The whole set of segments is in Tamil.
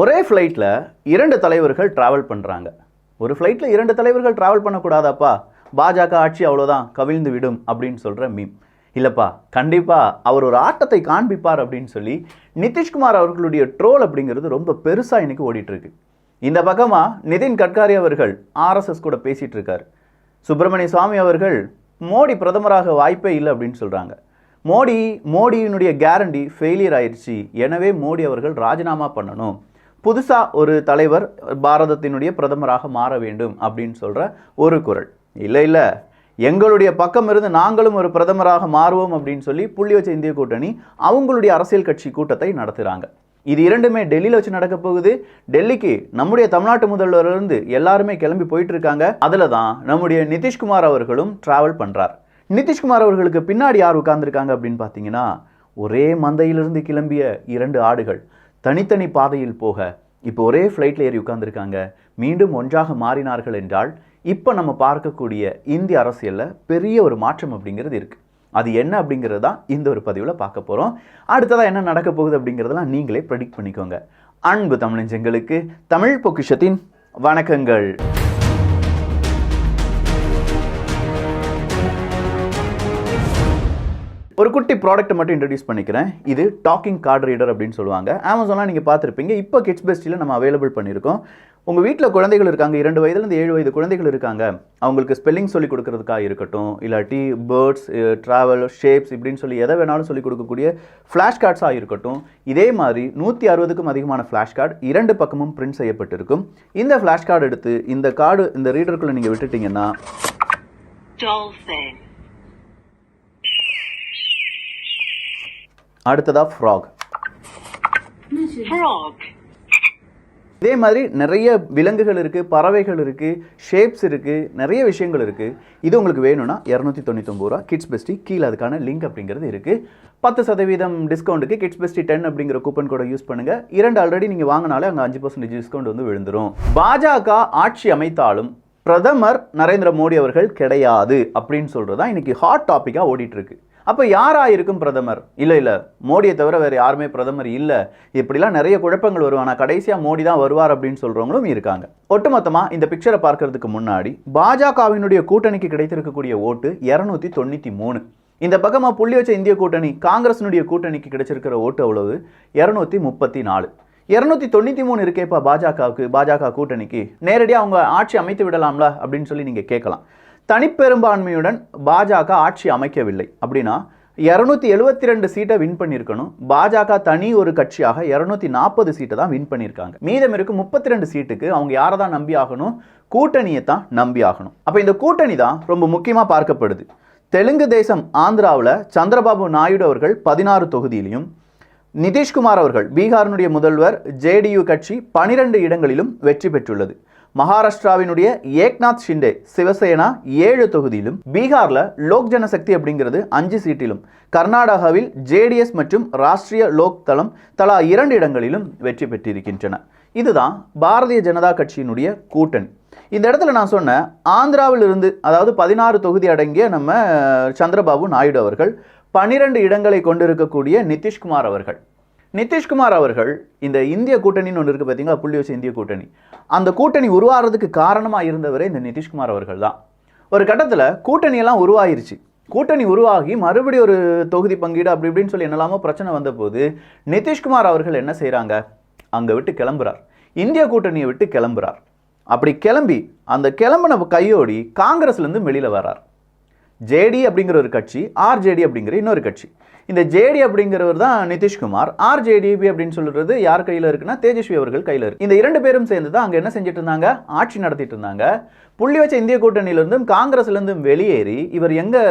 ஒரே ஃப்ளைட்டில் இரண்டு தலைவர்கள் ட்ராவல் பண்ணுறாங்க ஒரு ஃப்ளைட்டில் இரண்டு தலைவர்கள் ட்ராவல் பண்ணக்கூடாதாப்பா. பாஜக ஆட்சி அவ்வளோதான் கவிழ்ந்து விடும் அப்படின்னு சொல்கிற மீம். இல்லைப்பா கண்டிப்பாக அவர் ஒரு ஆட்டத்தை காண்பிப்பார் அப்படின்னு சொல்லி நிதிஷ்குமார் அவர்களுடைய ட்ரோல் அப்படிங்கிறது ரொம்ப பெருசாக இன்றைக்கி ஓடிட்டுருக்கு. இந்த பக்கமாக நிதின் கட்காரி அவர்கள் ஆர்எஸ்எஸ் கூட பேசிகிட்டு இருக்கார். சுப்பிரமணிய சுவாமி அவர்கள் மோடி பிரதமராக வாய்ப்பே இல்லை அப்படின்னு சொல்கிறாங்க மோடி மோடியினுடைய கேரண்டி ஃபெயிலியர் ஆயிடுச்சு. எனவே மோடி அவர்கள் ராஜினாமா பண்ணணும். புதுசாக ஒரு தலைவர் பாரதத்தினுடைய பிரதமராக மாற வேண்டும் அப்படின்னு சொல்கிற ஒரு குரல். இல்லை இல்லை. எங்களுடைய பக்கம் இருந்து நாங்களும் ஒரு பிரதமராக மாறுவோம் அப்படின்னு சொல்லி புள்ளி வச்ச இந்திய கூட்டணி அவங்களுடைய அரசியல் கட்சி கூட்டத்தை நடத்துகிறாங்க இது இரண்டுமே டெல்லியில் வச்சு நடக்க போகுது. டெல்லிக்கு நம்முடைய தமிழ்நாட்டு முதல்வரிலிருந்து எல்லாருமே கிளம்பி போயிட்டு இருக்காங்க. அதில் தான் நம்முடைய நிதிஷ்குமார் அவர்களும் டிராவல் பண்ணுறார் நிதிஷ்குமார் அவர்களுக்கு பின்னாடி யார் உட்கார்ந்துருக்காங்க அப்படின்னு பார்த்தீங்கன்னா ஒரே மந்தையிலிருந்து கிளம்பிய இரண்டு ஆடுகள். தனித்தனி பாதையில் போக இப்போ ஒரே ஃப்ளைட்டில் ஏறி உட்காந்துருக்காங்க மீண்டும் ஒன்றாக மாறினார்கள் என்றால் இப்போ நம்ம பார்க்கக்கூடிய இந்திய அரசியலில் பெரிய ஒரு மாற்றம் அப்படிங்கிறது இருக்குது அது என்ன அப்படிங்கிறது தான் இந்த ஒரு பதிவில் பார்க்க போகிறோம் அடுத்ததாக என்ன நடக்க போகுது அப்படிங்கிறதெல்லாம் நீங்களே ப்ரெடிக்ட் பண்ணிக்கோங்க. அன்பு தமிழஞ்சங்களுக்கு தமிழ் பொக்கிஷத்தின் வணக்கங்கள். ஒரு குட்டி ப்ராடக்ட்டை மட்டும் இன்ட்ரடியூஸ் பண்ணிக்கிறேன். இது டாக்கிங் கார்டு ரீடர் அப்படின்னு சொல்லுவாங்க. அமேசான்லாம் நீங்கள் பார்த்துருப்பீங்க. இப்போ கிட்ஸ் பெஸ்ட்டில் நம்ம அவைலபிள் பண்ணியிருக்கோம். உங்கள் வீட்டில் குழந்தைகள் இருக்காங்க. இரண்டு வயதுலேருந்து ஏழு வயது குழந்தைகள் இருக்காங்க. அவங்களுக்கு ஸ்பெல்லிங் சொல்லி கொடுக்கறதுக்காக இருக்கட்டும் இல்லாட்டி பேர்ட்ஸ் ட்ராவல் ஷேப்ஸ் இப்படின்னு சொல்லி எதை வேணாலும் சொல்லி கொடுக்கக்கூடிய ஃப்ளாஷ் கார்ட்ஸாக இருக்கட்டும். இதே மாதிரி நூற்றி அறுபதுக்கும் அதிகமான ஃப்ளாஷ் கார்டு இரண்டு பக்கமும் பிரிண்ட் செய்யப்பட்டிருக்கும். இந்த ஃப்ளாஷ் கார்டு எடுத்து இந்த கார்டு இந்த ரீடருக்குள்ளே நீங்கள் விட்டுட்டீங்கன்னா அடுத்ததாக ஃப்ராக். இதே மாதிரி நிறைய விலங்குகள் இருக்குது பறவைகள் இருக்குது ஷேப்ஸ் இருக்குது நிறைய விஷயங்கள் இருக்குது இது உங்களுக்கு வேணும்னா இரநூத்தி தொண்ணூத்தொம்பது ரூபா கிட்ஸ் பெஸ்டி கீழே அதுக்கான லிங்க் அப்படிங்கிறது இருக்குது பத்து சதவீதம் டிஸ்கவுண்ட்டுக்கு கிட்ஸ் பெஸ்டி டென் அப்படிங்கிற கூப்பன் கோடை யூஸ் பண்ணுங்கள் இரண்டு ஆல்ரெடி நீங்கள் வாங்கினாலே அங்கே அஞ்சு பர்சன்டேஜ் டிஸ்கவுண்ட் வந்து விழுந்துரும். பாஜக ஆட்சி அமைத்தாலும் பிரதமர் நரேந்திர மோடி அவர்கள் கிடையாது அப்படின்னு சொல்கிறது தான் இன்னைக்கு ஹாட் டாப்பிக்காக ஓடிட்டு இருக்கு. அப்போ யாராக இருக்கும் பிரதமர்? இல்லை இல்லை. மோடியை தவிர வேறு யாருமே பிரதமர் இல்லை. இப்படிலாம் நிறைய குழப்பங்கள் வரும். ஆனால் கடைசியாக மோடி தான் வருவார் அப்படின்னு சொல்கிறவங்களும் இருக்காங்க. ஒட்டுமொத்தமாக இந்த பிக்சரை பார்க்கறதுக்கு முன்னாடி பாஜகவினுடைய கூட்டணிக்கு கிடைத்திருக்கக்கூடிய ஓட்டு இரநூத்தி தொண்ணூற்றி மூணு. இந்த பக்கமாக புள்ளி வச்ச இந்திய கூட்டணி காங்கிரஸினுடைய கூட்டணிக்கு கிடைச்சிருக்கிற ஓட்டு அவ்வளவு இரநூத்தி முப்பத்தி நாலு. இரநூத்தி தொண்ணூற்றி மூணு இருக்கேப்பா பாஜகவுக்கு பாஜக கூட்டணிக்கு. நேரடியாக அவங்க ஆட்சி அமைத்து விடலாம்ல அப்படின்னு சொல்லி நீங்கள் கேட்கலாம். தனிப்பெரும்பான்மையுடன் பாஜக ஆட்சி அமைக்கவில்லை. அப்படின்னா இரநூத்தி எழுபத்தி ரெண்டு சீட்டை வின் பண்ணியிருக்கணும். பாஜக தனி ஒரு கட்சியாக இரநூத்தி நாற்பது சீட்டை தான் வின் பண்ணியிருக்காங்க. மீதம் இருக்கும் முப்பத்தி ரெண்டு சீட்டுக்கு அவங்க யாரை தான் நம்பி ஆகணும்? கூட்டணியை தான் நம்பி ஆகணும். அப்போ இந்த கூட்டணி தான் ரொம்ப முக்கியமாக பார்க்கப்படுது. தெலுங்கு தேசம் ஆந்திராவில் சந்திரபாபு நாயுடு அவர்கள் பதினாறு தொகுதியிலையும் நிதிஷ்குமார் அவர்கள் பீகாரினுடைய முதல்வர் ஜேடியு கட்சி பனிரெண்டு இடங்களிலும் வெற்றி பெற்றுள்ளது. மகாராஷ்டிராவினுடைய ஏக்நாத் ஷிண்டே சிவசேனா ஏழு தொகுதியிலும் பீகாரில் லோக் ஜனசக்தி அப்படிங்கிறது அஞ்சு சீட்டிலும் கர்நாடகாவில் ஜேடிஎஸ் மற்றும் ராஷ்டிரிய லோக் தளம் தலா இரண்டு இடங்களிலும் வெற்றி பெற்றிருக்கின்றன. இதுதான் பாரதிய ஜனதா கட்சியினுடைய கூட்டணி. இந்த இடத்துல நான் சொன்னேன் ஆந்திராவில் இருந்து அதாவது பதினாறு தொகுதி அடங்கிய நம்ம சந்திரபாபு நாயுடு அவர்கள் பனிரெண்டு இடங்களை கொண்டிருக்கக்கூடிய நிதிஷ்குமார் அவர்கள் நிதிஷ்குமார் அவர்கள் இந்த இந்திய கூட்டணின்னு ஒன்று இருக்குது பார்த்தீங்களா புள்ளி வச்சு இந்திய கூட்டணி. அந்த கூட்டணி உருவாகிறதுக்கு காரணமாக இருந்தவரே இந்த நிதிஷ்குமார் அவர்கள் தான். ஒரு கட்டத்தில் கூட்டணியெல்லாம் உருவாயிருச்சு. கூட்டணி உருவாகி மறுபடியும் ஒரு தொகுதி பங்கீடு அப்படி இப்படின்னு சொல்லி என்னெல்லாமோ பிரச்சனை வந்தபோது நிதிஷ்குமார் அவர்கள் என்ன செய்கிறாங்க அங்கே விட்டு கிளம்புறார். இந்திய கூட்டணியை விட்டு கிளம்புறார். அப்படி கிளம்பி அந்த கிளம்பின கையோடி காங்கிரஸ்லேருந்து வெளியில் வரார் ஜேடி அப்படிங்கிற ஒரு கட்சி ஆர்ஜேடி அப்படிங்கிற இன்னொரு கட்சி. இந்த ஜேடி அப்படிங்கிறவர் தான் நிதிஷ்குமார். ஆர்ஜேடிபி அப்படின்னு சொல்றது யார் கையில் இருக்குன்னா தேஜஸ்வி அவர்கள் கையில் இருக்கு. இந்த இரண்டு பேரும் சேர்ந்து தான் அங்கே என்ன செஞ்சுட்டு இருந்தாங்க? ஆட்சி நடத்திட்டு இருந்தாங்க. புள்ளி வச்ச இந்திய கூட்டணியிலிருந்தும் காங்கிரஸ்லேருந்தும் வெளியேறி இவர் எங்கே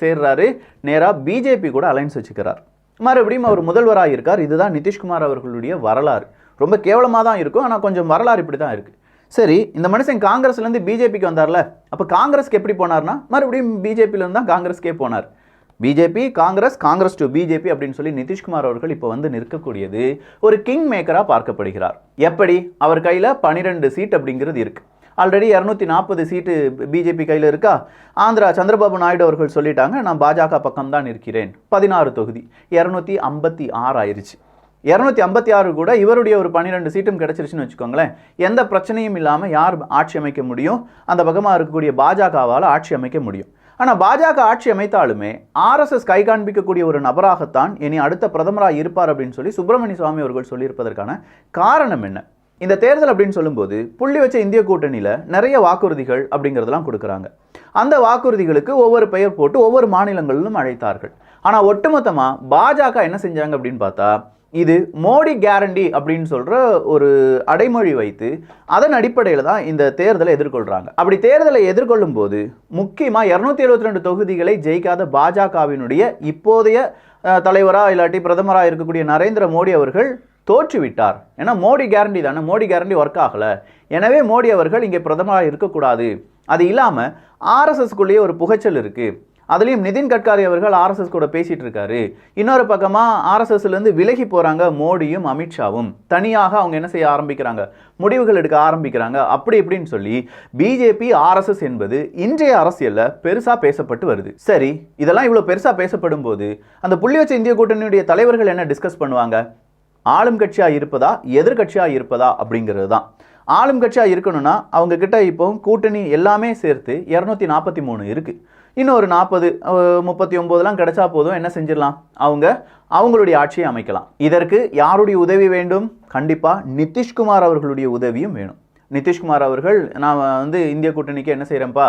சேர்றாரு? நேராக பிஜேபி கூட அலைன்ஸ் வச்சுக்கிறார். மறுபடியும் அவர் முதல்வராக இருக்கார் இதுதான் நிதிஷ்குமார் அவர்களுடைய வரலாறு. ரொம்ப கேவலமாக தான் இருக்கும். ஆனால் கொஞ்சம் வரலாறு இப்படி தான் இருக்குது சரி இந்த மனுஷன் காங்கிரஸ்லேருந்து பிஜேபிக்கு வந்தார்ல அப்போ காங்கிரஸ்க்கு எப்படி போனார்னா மறுபடியும் பிஜேபியிலேருந்து தான் காங்கிரஸ்க்கே போனார். BJP Congress Congress to BJP அப்படின்னு சொல்லி நிதிஷ்குமார் அவர்கள் இப்போ வந்து நிற்கக்கூடியது ஒரு கிங் மேக்கராக பார்க்கப்படுகிறார். எப்படி? அவர் கையில் பனிரெண்டு சீட் அப்படிங்கிறது இருக்குது ஆல்ரெடி இரநூத்தி நாற்பது சீட்டு பிஜேபி கையில் இருக்கா? ஆந்திரா சந்திரபாபு நாயுடு அவர்கள் சொல்லிட்டாங்க நான் பாஜக பக்கம் தான் இருக்கிறேன் பதினாறு தொகுதி இரநூத்தி ஐம்பத்தி ஆறு ஆயிடுச்சு இரநூத்தி ஐம்பத்தி ஆறு கூட இவருடைய ஒரு பன்னிரெண்டு சீட்டும் கிடைச்சிருச்சுன்னு வச்சுக்கோங்களேன். எந்த பிரச்சனையும் இல்லாமல் யார் ஆட்சி அமைக்க முடியும்? அந்த பக்கமாக இருக்கக்கூடிய பாஜகவால் ஆட்சி அமைக்க முடியும். ஆனால் பாஜக ஆட்சி அமைத்தாலுமே ஆர்எஸ்எஸ் கை காண்பிக்கக்கூடிய ஒரு நபராகத்தான் இனி அடுத்த பிரதமராக இருப்பார் அப்படின்னு சொல்லி சுப்பிரமணிய சுவாமி அவர்கள் சொல்லியிருப்பதற்கான காரணம் என்ன? இந்த தேர்தல் அப்படின்னு சொல்லும்போது புள்ளி வச்ச இந்திய கூட்டணியில் நிறைய வாக்குறுதிகள் அப்படிங்கிறதெல்லாம் கொடுக்குறாங்க. அந்த வாக்குறுதிகளுக்கு ஒவ்வொரு பெயர் போட்டு ஒவ்வொரு மாநிலங்களிலும் அழைத்தார்கள். ஆனால் ஒட்டுமொத்தமாக பாஜக என்ன செஞ்சாங்க அப்படின்னு பார்த்தா இது மோடி கேரண்டி அப்படின்னு சொல்கிற ஒரு அடைமொழி வைத்து அதன் அடிப்படையில் தான் இந்த தேர்தலை எதிர்கொள்கிறாங்க அப்படி தேர்தலை எதிர்கொள்ளும் போது முக்கியமாக இரநூத்தி எழுபத்தி ரெண்டு தொகுதிகளை ஜெயிக்காத பாஜகவினுடைய இப்போதைய தலைவராக இல்லாட்டி பிரதமராக இருக்கக்கூடிய நரேந்திர மோடி அவர்கள் தோற்றுவிட்டார். ஏன்னா மோடி கேரண்டி தானே மோடி கேரண்டி ஒர்க் ஆகலை. எனவே மோடி அவர்கள் இங்கே பிரதமராக இருக்கக்கூடாது. அது இல்லாமல் ஆர்எஸ்எஸ்குள்ளேயே ஒரு புகைச்சல் இருக்குது அதுலேயும் நிதின் கட்காரி அவர்கள் ஆர்எஸ்எஸ் கூட பேசிகிட்டு இருக்காரு இன்னொரு பக்கமாக ஆர்எஸ்எஸ்லேருந்து விலகி போகிறாங்க மோடியும் அமித்ஷாவும். தனியாக அவங்க என்ன செய்ய ஆரம்பிக்கிறாங்க? முடிவுகள் எடுக்க ஆரம்பிக்கிறாங்க. அப்படி இப்படின்னு சொல்லி பிஜேபி ஆர்எஸ்எஸ் என்பது இன்றைய அரசியலில் பெருசாக பேசப்பட்டு வருது. சரி இதெல்லாம் இவ்வளோ பெருசாக பேசப்படும் போது அந்த புள்ளி வச்ச இந்திய கூட்டணியுடைய தலைவர்கள் என்ன டிஸ்கஸ் பண்ணுவாங்க? ஆளும் கட்சியாக இருப்பதா எதிர்கட்சியாக இருப்பதா அப்படிங்கிறது தான் ஆளும் கட்சியாக இருக்கணும்னா அவங்க கிட்ட இப்போ கூட்டணி எல்லாமே சேர்த்து இரநூத்தி நாற்பத்தி மூணு இருக்குது இன்னும் ஒரு நாற்பது முப்பத்தி ஒம்போதெலாம் கிடைச்சா போதும் என்ன செஞ்சிடலாம்? அவங்க அவங்களுடைய ஆட்சியை அமைக்கலாம். இதற்கு யாருடைய உதவி வேண்டும்? கண்டிப்பாக நிதிஷ்குமார் அவர்களுடைய உதவியும் வேணும். நிதிஷ்குமார் அவர்கள் நான் வந்து இந்திய கூட்டணிக்கு என்ன செய்கிறேன்ப்பா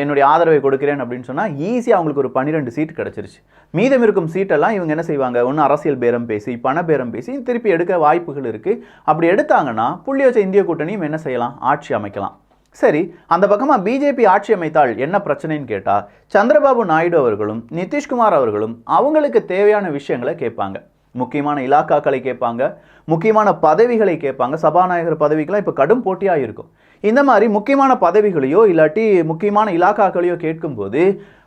என்னுடைய ஆதரவை கொடுக்கிறேன் அப்படின்னு சொன்னால் ஈஸியாக அவங்களுக்கு ஒரு பன்னிரெண்டு சீட் கிடச்சிருச்சு. மீதம் இருக்கும் சீட்டெல்லாம் இவங்க என்ன செய்வாங்க? ஒன்று அரசியல் பேரம் பேசி பண பேரம் பேசி திருப்பி எடுக்க வாய்ப்புகள் இருக்குது அப்படி எடுத்தாங்கன்னா புள்ளி வச்ச இந்திய கூட்டணியும் என்ன செய்யலாம்? ஆட்சி அமைக்கலாம். சரி அந்த பக்கமாக பிஜேபி ஆட்சி அமைத்தால் என்ன பிரச்சனைன்னு கேட்டால் சந்திரபாபு நாயுடு அவர்களும் நிதிஷ்குமார் அவர்களும் அவங்களுக்கு தேவையான விஷயங்களை கேட்பாங்க. முக்கியமான இலாக்காக்களை கேட்பாங்க முக்கியமான பதவிகளை கேட்பாங்க. சபாநாயகர் பதவிக்கெலாம் இப்போ கடும் போட்டியாக இருக்கும் இந்த மாதிரி முக்கியமான பதவிகளையோ இல்லாட்டி முக்கியமான இலாக்காக்களையோ கேட்கும்போது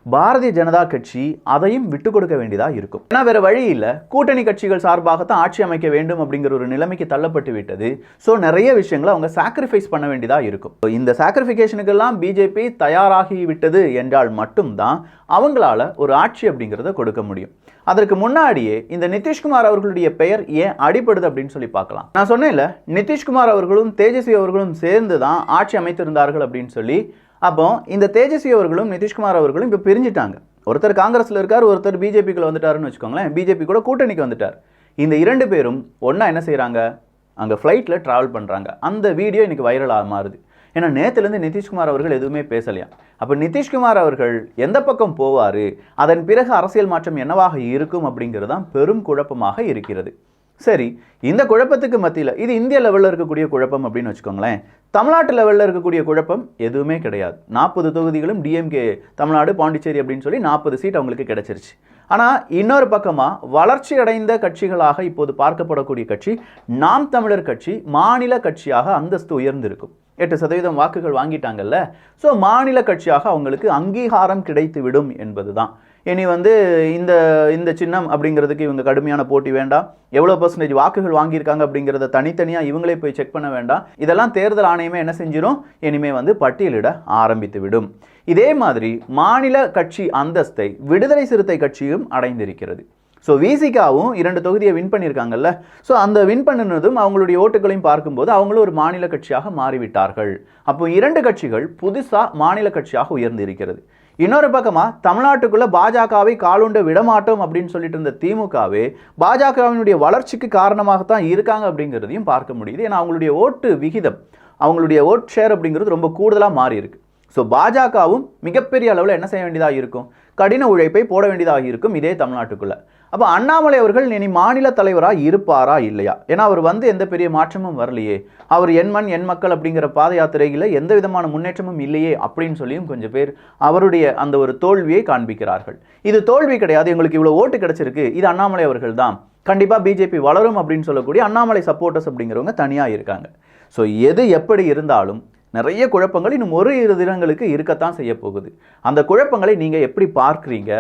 பாரதிய ஜனதா கட்சி அதையும் விட்டு கொடுக்க வேண்டியதாக இருக்கும். ஏன்னா வேறு வழி இல்லை. கூட்டணி கட்சிகள் சார்பாகத்தான் ஆட்சி அமைக்க வேண்டும் அப்படிங்கிற ஒரு நிலைமைக்கு தள்ளப்பட்டு விட்டது. ஸோ நிறைய விஷயங்களை அவங்க சாக்ரிஃபைஸ் பண்ண வேண்டியதாக இருக்கும். இந்த சாக்ரிஃபிகேஷனுக்கெல்லாம் பிஜேபி தயாராகி விட்டது என்றால் மட்டும்தான் அவங்களால ஒரு ஆட்சி அப்படிங்கிறத கொடுக்க முடியும். அதற்கு முன்னாடியே இந்த நிதிஷ்குமார் அவர்களுடைய பெயர் ஏன் அடிப்படுது அப்படின்னு சொல்லி பார்க்கலாம். நான் சொன்னேன்ல நிதிஷ்குமார் அவர்களும் தேஜஸ்வி அவர்களும் சேர்ந்து தான் ஆட்சி அமைத்திருந்தார்கள் அப்படின்னு சொல்லி அப்போ இந்த தேஜஸ்வி அவர்களும் நிதிஷ்குமார் அவர்களும் இப்போ பிரிஞ்சிட்டாங்க. ஒருத்தர் காங்கிரஸில் இருக்கார் ஒருத்தர் பிஜேபிக்குள்ள வந்துட்டாருன்னு வச்சுக்கோங்களேன். பிஜேபி கூட கூட்டணிக்கு வந்துட்டார். இந்த இரண்டு பேரும் ஒன்றா என்ன செய்கிறாங்க அங்கே ஃப்ளைட்டில் ட்ராவல் பண்ணுறாங்க அந்த வீடியோ இன்றைக்கி வைரலாக மாறுது. ஏன்னா நேற்றுலேருந்து நிதிஷ்குமார் அவர்கள் எதுவுமே பேசலையா? அப்போ நிதிஷ்குமார் அவர்கள் எந்த பக்கம் போவார்? அதன் பிறகு அரசியல் மாற்றம் என்னவாக இருக்கும் அப்படிங்கிறது தான் பெரும் குழப்பமாக இருக்கிறது. சரி இந்த குழப்பத்துக்கு மத்தியில் இது இந்திய லெவலில் இருக்கக்கூடிய குழப்பம் அப்படின்னு வச்சுக்கோங்களேன். தமிழ்நாட்டு லெவலில் இருக்கக்கூடிய குழப்பம் எதுவுமே கிடையாது. நாற்பது தொகுதிகளும் டிஎம்கே தமிழ்நாடு பாண்டிச்சேரி அப்படின்னு சொல்லி நாற்பது சீட் அவங்களுக்கு கிடைச்சிருச்சு. ஆனால் இன்னொரு பக்கமாக வளர்ச்சி அடைந்த கட்சிகளாக இப்போது பார்க்கப்படக்கூடிய கட்சி நாம் தமிழர் கட்சி மாநில கட்சியாக அந்தஸ்து உயர்ந்திருக்கும். எட்டு சதவீதம் வாக்குகள் வாங்கிட்டாங்கல்ல. ஸோ மாநில கட்சியாக அவங்களுக்கு அங்கீகாரம் கிடைத்து விடும் என்பது தான் இனி வந்து இந்த இந்த சின்னம் அப்படிங்கிறதுக்கு இவங்க கடுமையான போட்டி வேண்டாம். எவ்வளோ பர்சன்டேஜ் வாக்குகள் வாங்கியிருக்காங்க அப்படிங்கிறத தனித்தனியாக இவங்களே போய் செக் பண்ண வேண்டாம். இதெல்லாம் தேர்தல் ஆணையமே என்ன செஞ்சிடும் இனிமே வந்து பட்டியலிட ஆரம்பித்து விடும் இதே மாதிரி மாநில கட்சி அந்தஸ்தை விடுதலை சிறுத்தை கட்சியும் அடைந்திருக்கிறது. ஸோ விசிகாவும் இரண்டு தொகுதியை வின் பண்ணியிருக்காங்கல்ல. ஸோ அந்த வின் பண்ணினதும் அவங்களுடைய ஓட்டுகளையும் பார்க்கும்போது அவங்களும் ஒரு மாநில கட்சியாக மாறிவிட்டார்கள். அப்போ இரண்டு கட்சிகள் புதுசாக மாநில கட்சியாக உயர்ந்திருக்கிறது. இன்னொரு பக்கமாக தமிழ்நாட்டுக்குள்ளே பாஜகவை காலுண்ட விடமாட்டோம் அப்படின்னு சொல்லிட்டு இருந்த திமுகவே பாஜகவினுடைய வளர்ச்சிக்கு காரணமாகத்தான் இருக்காங்க அப்படிங்கிறதையும் பார்க்க முடியுது. ஏன்னா அவங்களுடைய ஓட்டு விகிதம் அவங்களுடைய ஓட் ஷேர் அப்படிங்கிறது ரொம்ப கூடுதலாக மாறி இருக்கு. ஸோ பாஜகவும் மிகப்பெரிய அளவில் என்ன செய்ய வேண்டியதாக இருக்கும்? கடின உழைப்பை போட வேண்டியதாக இருக்கும் இதே தமிழ்நாட்டுக்குள்ள. அப்போ அண்ணாமலை அவர்கள் இனி மாநில தலைவராக இருப்பாரா இல்லையா? ஏன்னா அவர் வந்து எந்த பெரிய மாற்றமும் வரலையே. அவர் என் மண் என் மக்கள் அப்படிங்கிற பாத யாத்திரையில் எந்த விதமான முன்னேற்றமும் இல்லையே அப்படின்னு சொல்லியும் கொஞ்சம் பேர் அவருடைய அந்த ஒரு தோல்வியை காண்பிக்கிறார்கள். இது தோல்வி கிடையாது. எங்களுக்கு இவ்வளோ ஓட்டு கிடைச்சிருக்கு. இது அண்ணாமலை அவர்கள் தான். கண்டிப்பாக பிஜேபி வளரும் அப்படின்னு சொல்லக்கூடிய அண்ணாமலை சப்போர்ட்டர்ஸ் அப்படிங்கிறவங்க தனியாக இருக்காங்க. ஸோ எது எப்படி இருந்தாலும் நிறைய குழப்பங்கள் இன்னும் ஒரு இரு தினங்களுக்கு இருக்கத்தான் செய்ய போகுது அந்த குழப்பங்களை நீங்கள் எப்படி பார்க்குறீங்க?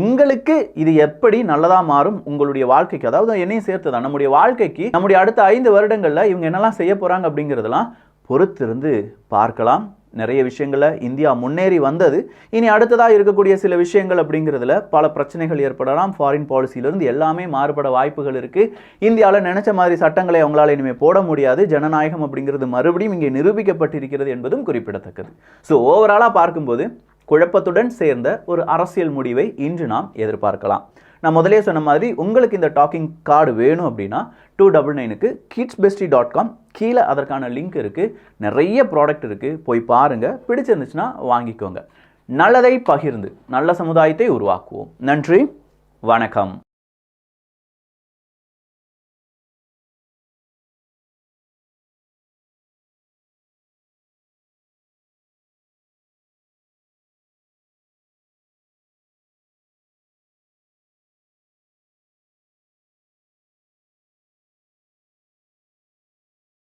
உங்களுக்கு இது எப்படி நல்லதா மாறும் உங்களுடைய வாழ்க்கைக்கு? அதாவது என்னையும் சேர்த்து தான் நம்முடைய வாழ்க்கைக்கு நம்முடைய அடுத்த ஐந்து வருடங்களில் இவங்க என்னெல்லாம் செய்ய போகிறாங்க அப்படிங்கிறதெல்லாம் பொறுத்திருந்து பார்க்கலாம். நிறைய விஷயங்களை இந்தியா முன்னேறி வந்தது. இனி அடுத்ததாக இருக்கக்கூடிய சில விஷயங்கள் அப்படிங்கிறதுல பல பிரச்சனைகள் ஏற்படலாம். ஃபாரின் பாலிசியிலிருந்து எல்லாமே மாறுபட வாய்ப்புகள் இருக்குது இந்தியாவில் நினச்ச மாதிரி சட்டங்களை அவங்களால இனிமேல் போட முடியாது. ஜனநாயகம் அப்படிங்கிறது மறுபடியும் இங்கே நிரூபிக்கப்பட்டிருக்கிறது என்பதும் குறிப்பிடத்தக்கது. ஸோ ஓவராலாக பார்க்கும்போது குழப்பத்துடன் சேர்ந்த ஒரு அரசியல் முடிவை இன்று நாம் எதிர்பார்க்கலாம். நான் முதலே சொன்ன மாதிரி உங்களுக்கு இந்த டாக்கிங் கார்டு வேணும் அப்படின்னா டூ டபுள் நைனுக்கு கிட்ஸ் பெஸ்டி டாட் காம் கீழே அதற்கான லிங்க் இருக்குது நிறைய ப்ராடக்ட் இருக்குது போய் பாருங்கள் பிடிச்சிருந்துச்சுன்னா வாங்கிக்கோங்க. நல்லதை பகிர்ந்து நல்ல சமுதாயத்தை உருவாக்குவோம். நன்றி. வணக்கம்.